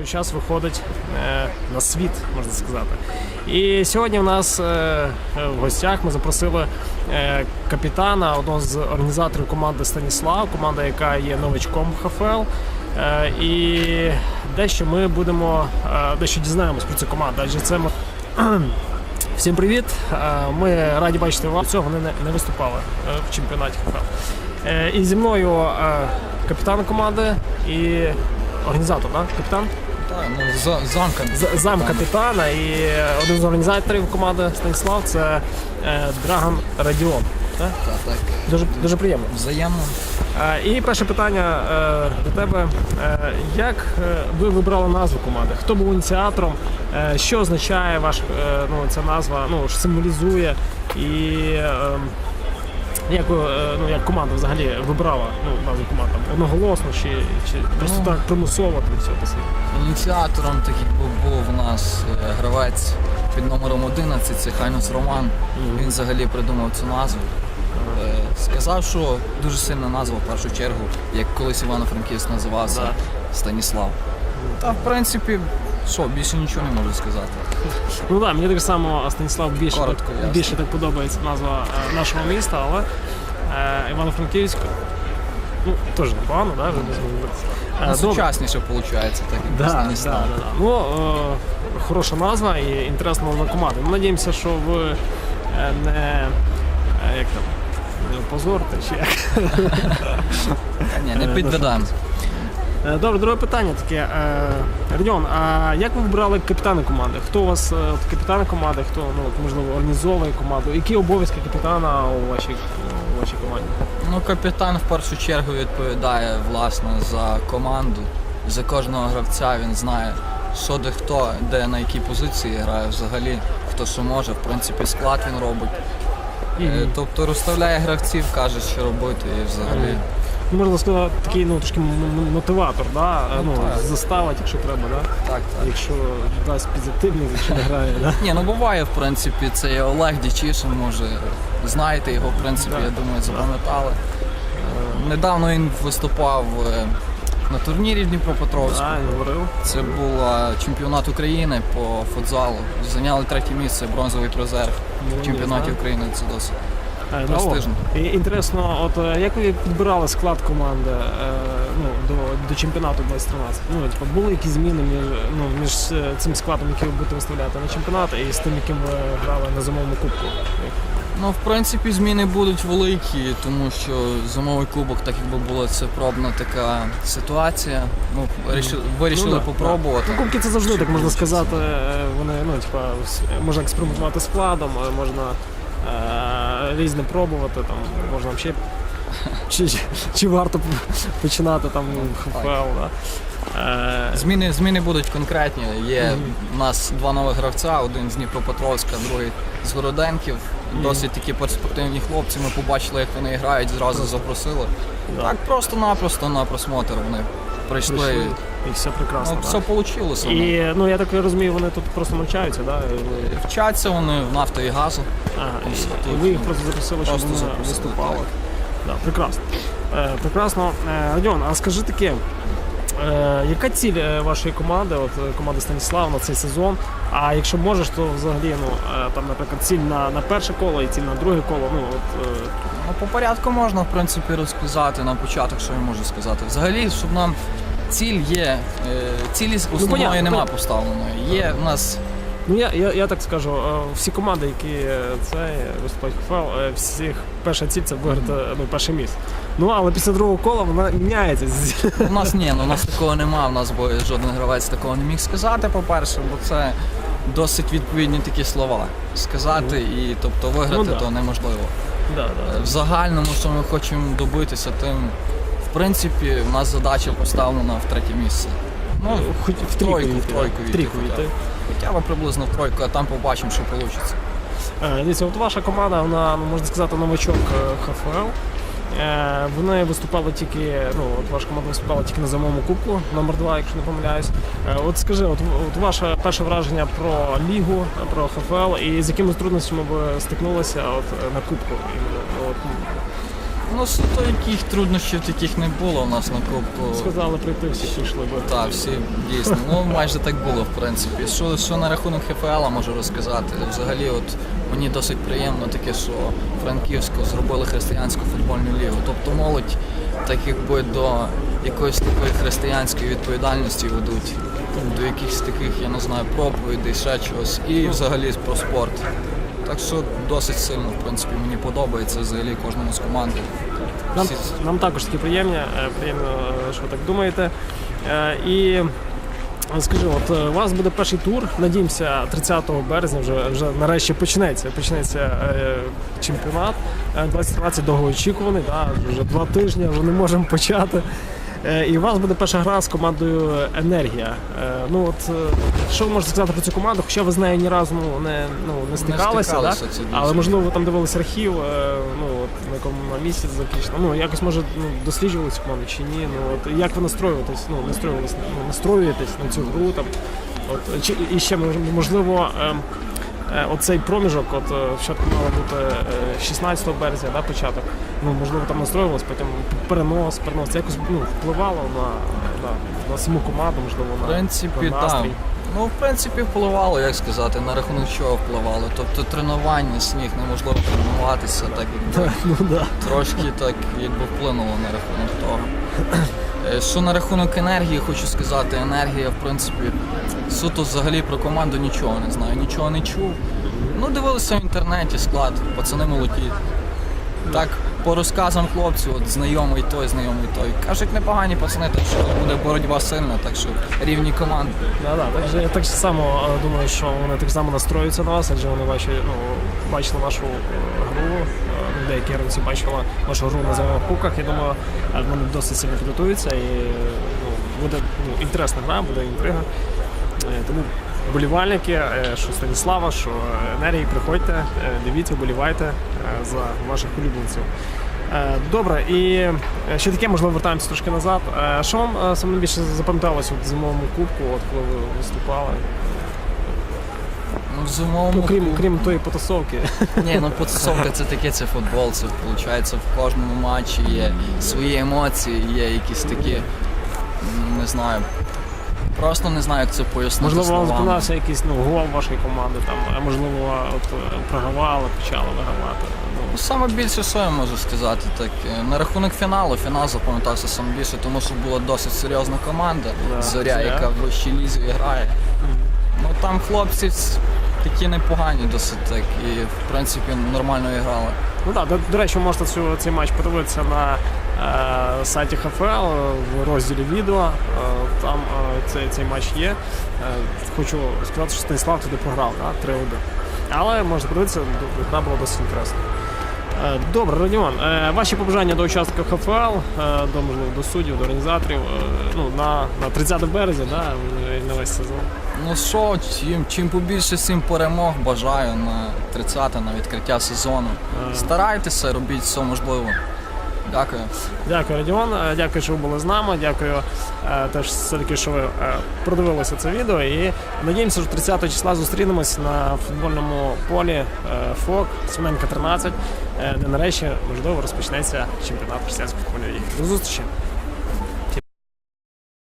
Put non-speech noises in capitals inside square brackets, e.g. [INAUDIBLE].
той час виходить е, на світ, можна сказати. І сьогодні в нас е, в гостях ми запросили е, капітана, одного з організаторів команди Станіслав, команда, яка є новичком ХФЛ. І дещо ми будемо дещо дізнаємось про цю команду, адже це ми. [CLEARS THROAT] Всім привіт! Ми раді бачити вас. Цього вони не, виступали в чемпіонаті ХФЛ. І зі мною капітан команди і організатор, так? Капітан? Ну, за, замка. З- Зам капітана і один з організаторів команди Станіслав це е, Драган Радіон. Так? Так, так. Дуже, дуже приємно. Взаємно. Е, І перше питання е, до тебе. Як ви вибрали назву команди? Хто був ініціатором? Що означає ваш, ну, ця назва, ну, що символізує? І е, як, е, ну, як команда взагалі вибрала ну, назву команди? Одноголосно чи, чи просто Ну. так примусово там все це? Ініціатором так якби був у нас е, гравець під номером 11, це Хайнус Роман. Він взагалі придумав цю назву. Е, Сказав, що дуже сильна назва в першу чергу, як колись Івано-Франківськ називався Да. Станіслав. Та в принципі, що, більше нічого не можу сказати. Ну так, мені так само Станіслав більше, Коротко, так, ясно. більше так подобається назва е, нашого міста, але е, Івано-Франківськ ну, теж непогано, да, вже не змінилося. Ну, Е, добре. сучасніше виходить, так як Да, да, Станіслав. да, да. Ну, е, хороша назва і інтересна назва команди. Ми надіємося, що ви е, не, е, як там, не позорите чи як. Ні, не Е, підведемо. Е, Добре, друге питання таке. Е, Родіон, а як ви вибрали капітана команди? Хто у вас е, от, капітан команди, хто ну, от, можливо організовує команду? Які обов'язки капітана у вашій, у вашій команді? Ну, капітан в першу чергу відповідає власне за команду. За кожного гравця він знає, що де хто, де на якій позиції грає взагалі, хто що може. В принципі, склад він робить. Е, Тобто розставляє гравців, каже, що робити і взагалі. Ну, можна сказати, такий ну, трошки мотиватор, да? Е, ну, заставить, якщо треба, да? Так, так. якщо дасть позитивний, якщо не грає. Да? Ні, ну буває, в принципі, це є Олег Дічишин, може, знаєте його, в принципі, Да, я думаю, запам'ятали. Е, Недавно він виступав е, на турнірі в Дніпропетровську. Це був чемпіонат України по футзалу. Зайняли третє місце, бронзовий призер в чемпіонаті. України. Це досить. Е, Престижно. ну, інтересно, от е, як ви підбирали склад команди е, ну, до, до чемпіонату 2013? Ну, типу, були якісь зміни між, ну, між цим складом, який ви будете виставляти на чемпіонат, і з тим, яким ви грали на зимовому кубку? Ну, в принципі, зміни будуть великі, тому що зимовий кубок, так якби була це пробна така ситуація. Ну, вирішили, вирішили Ну, да, попробувати. Ну, кубки це завжди так можна сказати. Вони ну, типа, можна експериментувати складом, можна різне пробувати, там можна ще чи, чи варто починати там ХФЛ. Да? Е, Зміни, зміни будуть конкретні. Є у нас два нових гравця, один з Дніпропетровська, другий з Городенків. Досить такі перспективні хлопці. Ми побачили, як вони грають, зразу запросили. Так просто-напросто на просмотр вони прийшли. прийшли, і все прекрасно. Ну, все вийшло. І ну я так розумію, вони тут просто навчаються, да? І Вчаться вони в нафто і газу. Ага, і, і ви їх просто запросили, щоб просто вони запросили, виступали. так. Да, прекрасно. Е, прекрасно. Е, Родіон, а скажи таке, е, яка ціль е, вашої команди, от е, команди Станіслав на цей сезон? А якщо можеш, то взагалі ну, е, там, наприклад, ціль на, на перше коло і ціль на друге коло. Ну, от, е, Ну, по порядку можна, в принципі, розказати на початок, що я можу сказати. Взагалі, щоб нам ціль є, е, цілі основної Ну, нема поставленої. Є в нас Ну я, я, я так скажу, е, всі команди, які е, це виступають в всіх перша ціль це виграти ну, перше місце. Ну але після другого кола вона міняється. У нас ні, ну у нас такого нема, в нас бо жоден гравець такого не міг сказати, по-перше, бо це досить відповідні такі слова. Сказати і тобто виграти Ну, да. то неможливо. Да, да. В загальному, що ми хочемо добитися, тим в принципі в нас задача поставлена в третє місце. Ну, Хоч в тройку, в тройку в трійку хоча б. Хоча б приблизно в тройку, а там побачимо, що вийде. Е, Дивіться, от ваша команда, вона, можна сказати, новачок е, ХФЛ. Е, Вони виступали тільки, ну, от ваша команда виступала тільки на зимовому кубку, номер 2 якщо не помиляюсь. Е, От скажи, от, от ваше перше враження про лігу, про ХФЛ і з якими трудностями ви стикнулися от, на кубку? іменно? Ну, От, Ну, яких труднощів таких не було у нас на кубку. Сказали прийти, всі пішли би. Так, всі дійсно. Ну майже так було, в принципі. Що, що на рахунок ХФЛ можу розказати. Взагалі, от мені досить приємно таке, що Франківську зробили християнську футбольну лігу. Тобто молодь так якби до якоїсь такої християнської відповідальності ведуть. До якихось таких, я не знаю, проповідей, ще чогось. І взагалі про спорт. Так що досить сильно, в принципі, мені подобається взагалі кожному з команди. Нам, Всі- нам також такі приємні, е, приємно, е, що ви так думаєте. Е, І скажи, от у вас буде перший тур. Надіємося, 30 березня вже, вже нарешті почнеться. Почнеться чемпіонат. Е, 2020 довгоочікуваний, да, вже два тижні, вже не можемо почати. Е, І у вас буде перша гра з командою Енергія. Е, Ну от е, що ви можете сказати про цю команду? Хоча ви з нею ні разу ну, не, ну, не стикалися, стикалися, да? але можливо ви там дивилися архів, ну от на якому місці закінчено. Ну якось може ну, досліджували цю команду чи ні. Ну от як ви настроюєтесь? Ну настроювались, ну, настроюєтесь на цю гру там. От чи і ще можливо. ем, Оцей проміжок, от е, спочатку мало бути е, 16 березня, да, початок. Ну можливо там настроювалось, потім перенос, перенос. Це якось ну, впливало на, на, на саму команду, можливо, В принципі, на настрій. Ну, в принципі, впливало, як сказати, на рахунок чого впливало. Тобто тренування, сніг неможливо тренуватися, так якби Ну да. трошки так якби вплинуло на рахунок того. Е, Що на рахунок енергії, хочу сказати, енергія, в принципі, суто взагалі про команду нічого не знаю, нічого не чув. Ну, дивилися в інтернеті склад, пацани молоді. Так, по розказам хлопців, от знайомий той, знайомий той. Кажуть, непогані пацани, так що буде боротьба сильна, так що рівні команди. Да, да, так я так само е, думаю, що вони так само настроюються на вас, адже вони бачили, ну, бачили вашу е, гру. е, Деякі гравці бачили вашу гру на зелених кубках. Я думаю, вони досить сильно підготуються і ну, буде ну, інтересна гра, буде інтрига. Тому вболівальники, е, що Станіслава, що енергії, приходьте, е, дивіться, вболівайте е, за ваших улюбленців. Добре, і ще таке, можливо, вертаємося трошки назад. Що вам саме більше запам'яталося в зимовому кубку, от коли ви виступали? Ну, в зимовому Ну, крім, клубі- крім тої потасовки. Ні, ну потасовка це таке, це футбол. Це виходить в кожному матчі є свої емоції, є якісь такі, не знаю. Просто не знаю, як це пояснити. Можливо, вам словами. запам'ятався якийсь ну, гол вашої команди, там, а можливо, от, е, програвали, почали вигравати. Ну, Ну, Саме більше, що я можу сказати, так е, на рахунок фіналу, фінал запам'ятався саме більше, тому що була досить серйозна команда, Да, зоря, «Зоря». яка в вищій лізі грає. Ну там хлопці такі непогані досить так і в принципі нормально грали. Ну так, до, до речі, можете цю, цей матч подивитися на е, сайті ХФЛ в розділі відео. Е, там е, цей, цей матч є. Е, хочу сказати, що Станіслав туди програв, да, 3-1. Але можна подивитися, гра була досить інтересна. Е, Добре, Родіон, е, ваші побажання до учасника ХФЛ, е, до можливо до суддів, до організаторів ну, на, на 30 березня, да, на весь сезон. Ну що, чим, чим побільше всім перемог бажаю на 30 на відкриття сезону. Старайтеся, робіть все можливе. Дякую. Дякую, Радіон. Е, Дякую, що ви були з нами. Дякую е, теж все-таки, що ви е, продивилися це відео. І надіємося, що 30 числа зустрінемось на футбольному полі ФОК Семенка 13, е, де нарешті можливо розпочнеться чемпіонат християнської футбольної ліги. До зустрічі!